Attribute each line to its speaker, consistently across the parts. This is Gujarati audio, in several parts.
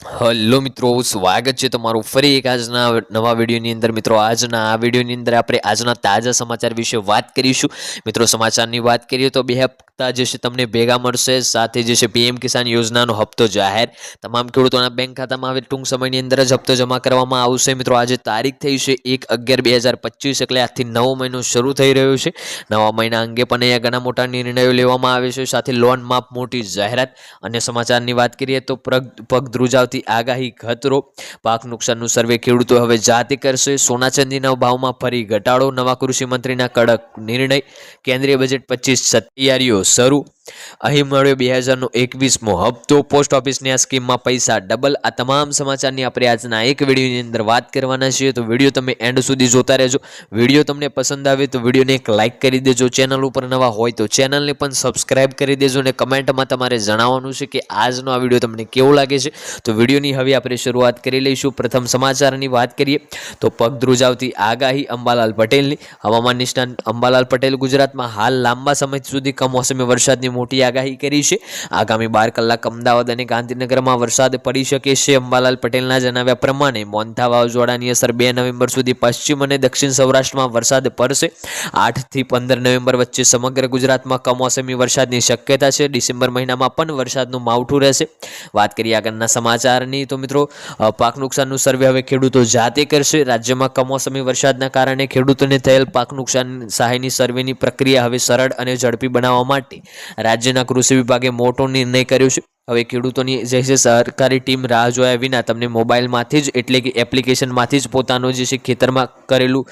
Speaker 1: હલો મિત્રો, સ્વાગત છે તમારું ફરી એક આજના નવા વિડીયોની અંદર. મિત્રો, આજના આ વિડીયોની અંદર આપણે આજના તાજા સમાચાર વિશે વાત કરીશું. મિત્રો, સમાચારની વાત કરીએ તો બે હપ્તા જે છે તમને ભેગા મળશે. સાથે જે છે પીએમ કિસાન યોજનાનો હપ્તો જાહેર. તમામ ખેડૂતોના બેંક ખાતામાં હવે ટૂંક સમયની અંદર જ હપ્તો જમા કરવામાં આવશે. મિત્રો, આજે તારીખ થઈ છે એક અગિયાર બે હજાર પચીસ, એટલે આજથી નવો મહિનો શરૂ થઈ રહ્યો છે. નવા મહિના અંગે પણ અહીંયા ઘણા મોટા નિર્ણયો લેવામાં આવે છે. સાથે લોન માફ, મોટી જાહેરાત. અને સમાચારની વાત કરીએ તો પ્રગ પગ ધ્રુજાવતી આગાહી ખતરો પાક નુકસાનનું સર્વે ખેડૂતો હવે જાતે કરશે. સોના ચાંદીના ભાવમાં ફરી ઘટાડો. નવા કૃષિ મંત્રીના કડક નિર્ણય. કેન્દ્રીય બજેટ પચીસ તૈયારીઓ શરૂ અહીં મળ્યો બે હજારનો એકવીસમો હપ્તો. પોસ્ટ ઓફિસની આ સ્કીમમાં પૈસા ડબલ આ તમામ સમાચારની આપણે આજના એક વિડીયોની અંદર વાત કરવાના છીએ. તો વીડિયો તમે એન્ડ સુધી જોતા રહેજો. વીડિયો તમને પસંદ આવે તો વિડીયોને એક લાઇક કરી દેજો. ચેનલ ઉપર નવા હોય તો ચેનલને પણ સબસ્ક્રાઇબ કરી દેજો અને કમેન્ટમાં તમારે જણાવવાનું છે કે આજનો આ વીડિયો તમને કેવો લાગે છે. તો વિડીયોની હવે આપણે શરૂઆત કરી લઈશું. પ્રથમ સમાચારની વાત કરીએ તો પગ ધ્રુજાવતી આગાહી અંબાલાલ પટેલની. હવામાન નિષ્ણાંત અંબાલાલ પટેલ ગુજરાતમાં હાલ લાંબા સમય સુધી કમોસમી વરસાદની મોટી આગાહી કરી છે. આગામી બાર કલાક અમદાવાદ અને ગાંધીનગરમાં વરસાદ પડી શકે છે. અંબાલાલ પટેલના જણાવ્યા પ્રમાણે મોન્થા વાવાઝોડાની અસર બે નવેમ્બર સુધી પશ્ચિમ અને દક્ષિણ સૌરાષ્ટ્રમાં વરસાદ પડશે. આઠથી પંદર નવેમ્બર વચ્ચે સમગ્ર ગુજરાતમાં કમોસમી વરસાદની શક્યતા છે. ડિસેમ્બર મહિનામાં પણ વરસાદનું માવઠું રહેશે. વાત કરીએ આગળના સમાચારની, તો મિત્રો પાક નુકસાનનું સર્વે હવે ખેડૂતો જાતે કરશે. રાજ્યમાં કમોસમી વરસાદના કારણે ખેડૂતોને થયેલ પાક નુકસાન સહાયની સર્વેની પ્રક્રિયા હવે સરળ અને ઝડપી બનાવવા માટે રાજ્યના કૃષિ વિભાગે મોટો નિર્ણય કર્યો છે. હવે ખેડૂતોની જે છે સરકારી ટીમ રાહ જોયા વિના તમને મોબાઈલમાંથી જ એટલે કે એપ્લિકેશનમાંથી જ પોતાનો જે છે ખેતરમાં કરેલું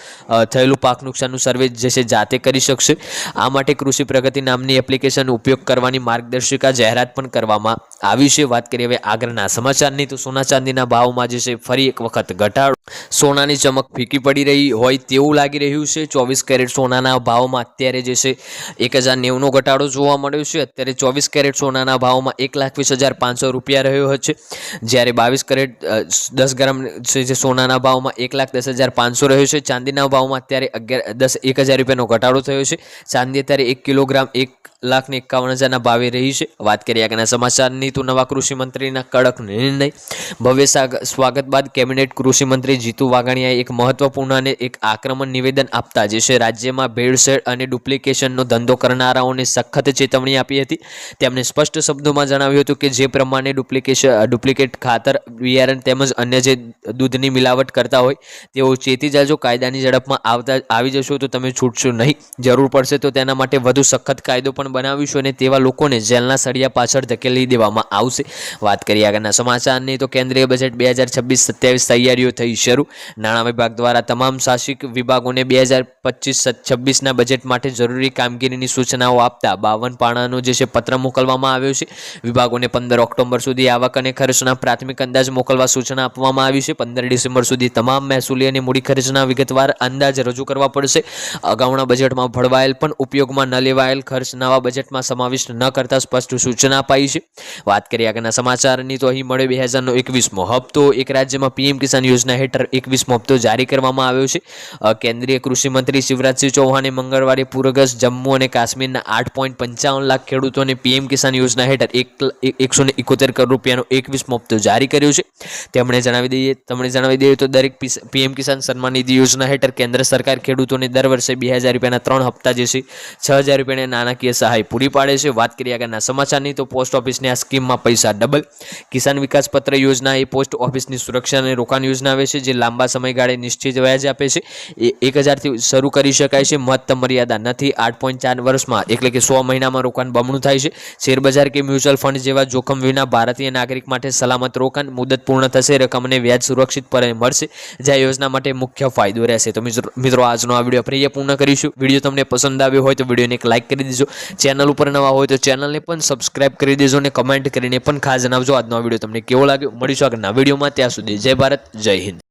Speaker 1: થયેલું પાક નુકસાનનું સર્વે જે છે જાતે કરી શકશે. આ માટે કૃષિ પ્રગતિ નામની એપ્લિકેશન ઉપયોગ કરવાની માર્ગદર્શિકા જાહેરાત પણ કરવામાં આવી છે. વાત કરીએ હવે આગળના સમાચારની, તો સોના ચાંદીના ભાવમાં જે છે ફરી એક વખત ઘટાડો. સોનાની ચમક ફીકી પડી રહી હોય તેવું લાગી રહ્યું છે. ચોવીસ કેરેટ સોનાના ભાવમાં અત્યારે જે છે એક હજાર નેવુંનો ઘટાડો જોવા મળ્યો છે. અત્યારે ચોવીસ કેરેટ સોનાના ભાવમાં એક લાખ વીસ હજાર પાંચસો રૂપિયા રહ્યો છે. જ્યારે બાવીસ કેરેટ દસ ગ્રામ જે સોનાના ભાવમાં એક લાખ દસ હજાર પાંચસો રહ્યો છે. ચાંદીના ભાવમાં અત્યારે અગિયાર, દસ, એક હજાર રૂપિયાનો ઘટાડો થયો છે. ચાંદી અત્યારે એક કિલોગ્રામ એક લાખ ને એકાવન હજારના ભાવે રહી છે. વાત કરીએ આગળના સમાચારની, તો નવા કૃષિમંત્રીના કડક નિર્ણય. ભવ્ય સ્વાગત બાદ કેબિનેટ કૃષિમંત્રી જીતુ વાઘાણીયાએ એક મહત્વપૂર્ણ અને એક આક્રમણ નિવેદન આપતા જે છે, રાજ્યમાં ભેળસેળ અને ડુપ્લિકેશનનો ધંધો કરનારાઓને સખત ચેતવણી આપી હતી. તેમણે સ્પષ્ટ શબ્દોમાં જણાવ્યું હતું કે જે પ્રમાણે ડુપ્લિકેશન ડુપ્લિકેટ ખાતર બિયારણ તેમજ અન્ય જે દૂધની મિલાવટ કરતા હોય, તેઓ ચેતી જાજો કાયદાની ઝડપમાં આવતા, આવી જશો તો તમે છૂટશો નહીં. જરૂર પડશે તો તેના માટે વધુ સખત કાયદો પણ બનાવીશું અને તેવા લોકોને જેલના સળિયા પાછળ ધકેલી દેવામાં આવશે. વાત કરીએ આગળના સમાચારની તો કેન્દ્રીય બજેટ બે હજાર છવ્વીસ સત્યાવીસ તૈયારીઓ થઈ શરૂ. નાણાં વિભાગ દ્વારા તમામ શાસિક વિભાગોને બે હજાર પચીસ છવ્વીસના બજેટ માટે જરૂરી કામગીરીની સૂચનાઓ આપતા બાવન પાણાનો જે છે પત્ર મોકલવામાં આવ્યો છે. વિભાગોને પંદર ઓક્ટોબર સુધી આવક અને ખર્ચના પ્રાથમિક અંદાજ મોકલવા સૂચના આપવામાં આવી છે. પંદર ડિસેમ્બર સુધી તમામ મહેસૂલી અને મૂડી ખર્ચના વિગતવાર અંદાજ રજૂ કરવા પડશે. અગાઉના બજેટમાં ભળવાયેલ પણ ઉપયોગમાં ન લેવાયેલ ખર્ચ નવા બજેટમાં સમાવિષ્ટ ન કરતા સ્પષ્ટ સૂચના અપાઈ છે. વાત કરીએ આગળના સમાચારની, તો અહીં મળે બે હજારનો એકવીસમો હપ્તો. એક રાજ્યમાં પીએમ કિસાન યોજના હેઠળ એકવીસમો હપ્તો જારી કરવામાં આવ્યો છે. કેન્દ્રીય કૃષિમંત્રી શિવરાજસિંહ ચૌહાણે મંગળવારે પૂરગ્રસ્ત જમ્મુ અને કાશ્મીરના આઠ પોઈન્ટ પંચાવન લાખ ખેડૂતોને પીએમ કિસાન યોજના હેઠળ એક એકસો ને એકોતેર કરોડ રૂપિયાનો એકવીસ મોપ્તો જારી કર્યો છે. તેમણે જણાવી દઈએ તમને જણાવી દઈએ તો દરેક પીએમ કિસાન સન્માન નિધિ યોજના હેઠળ કેન્દ્ર સરકાર ખેડૂતોને દર વર્ષે બે હજાર રૂપિયાના ત્રણ હપ્તા જે છે, છ હજાર રૂપિયાની નાણાકીય સહાય પૂરી પાડે છે. વાત કરીએ આગળના સમાચારની, તો પોસ્ટ ઓફિસની આ સ્કીમમાં પૈસા ડબલ. કિસાન વિકાસ પત્ર યોજના એ પોસ્ટ ઓફિસની સુરક્ષા અને રોકાણ યોજના આવે છે, જે લાંબા સમયગાળે નિશ્ચિત વ્યાજ આપે છે. એ એક હજારથી શરૂ કરી શકાય છે, મહત્તમ મર્યાદા નથી. આઠ પોઈન્ટ ચાર વર્ષમાં, એટલે કે સો મહિનામાં રોકાણ બમણું થાય છે. શેરબજાર કે મ્યુચ્યુઅલ ફંડ જેવા જોખમ વિના ભારતીય નાગરિક માટે સલામત રોકાણ મુદત પૂર્ણ થશે, રકમને વ્યાજ સુરક્ષિત પર મળશે, જે યોજના માટે મુખ્ય ફાયદો રહેશે. તો મિત્રો મિત્રો, આજનો આ વીડિયો આપણે પૂર્ણ કરીશું. વીડિયો તમને પસંદ આવ્યો હોય તો વિડીયોને એક લાઇક કરી દેજો. ચેનલ ઉપર નવા હોય તો ચેનલને પણ સબસ્ક્રાઇબ કરી દેજો અને કમેન્ટ કરીને પણ ખાસ જણાવજો. આજનો વીડિયો તમને કેવો લાગ્યો? મળીશું આગળના વિડીયોમાં. ત્યાં સુધી જય ભારત, જય હિન્દ.